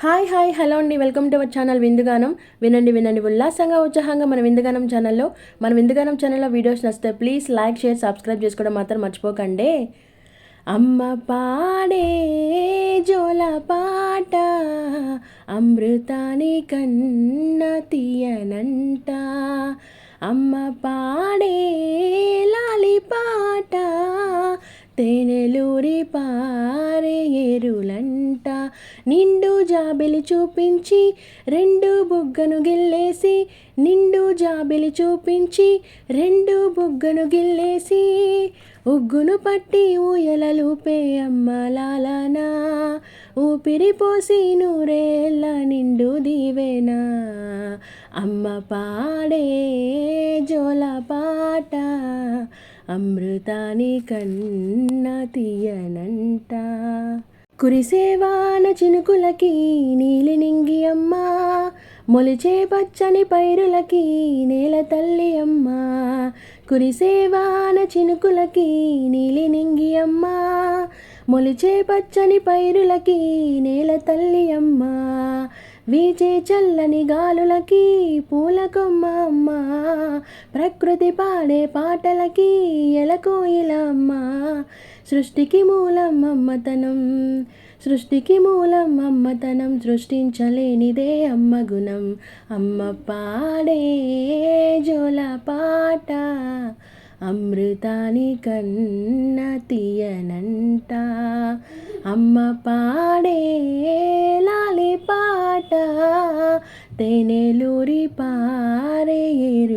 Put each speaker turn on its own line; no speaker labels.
Hi hi hello అండి. Welcome to our channel Vindugaanam. వినండి వినండి. ఉల్లాసంగా ఉత్సాహంగా మన విందుగానం ఛానల్లో మన విందుగానం ఛానల్లో వీడియోస్ నచ్చితే ప్లీజ్ లైక్ షేర్ సబ్స్క్రైబ్ చేసుకోవడం మాత్రం మర్చిపోకండి. అమ్మ పాడే జోల పాట అమృతాని కన్న తీయనంట. అమ్మ పాడే తేనెలూరి పారే ఎరులంట నిండు జాబిలి చూపించి రెండు బుగ్గను గిల్లేసి నిండు జాబిలి చూపించి రెండు బుగ్గను గిల్లేసి ఉగ్గును పట్టి ఊయలలుపే అమ్మ లాలనా. ఊపిరి పోసి నూరేళ్ళ నిండు దీవెనా. అమ్మ పాడే జోలపా అమృతాని కన్న తీయనంట. కురిసేవాన చినుకులకి నీలి నింగి మొలిచే పచ్చని పైరులకి నేల తల్లి అమ్మా. కురిసేవాన చినుకులకి నీలి నింగి అమ్మా. మొలిచే పచ్చని పైరులకి నేల తల్లి అమ్మా. వీచే చల్లని గాలులకి పూల కొమ్మ అమ్మ. ప్రకృతి పాడే పాటలకి ఎలకోయిలమ్మ సృష్టికి మూలం అమ్మతనం సృష్టికి మూలం అమ్మతనం సృష్టించలేనిదే అమ్మ గుణం. అమ్మ పాడే జోల పాట అమృతాని కన్న తీయనంట. అమ్మ పాడే లాలిపా తేనెలూరి పారే ఏరులంట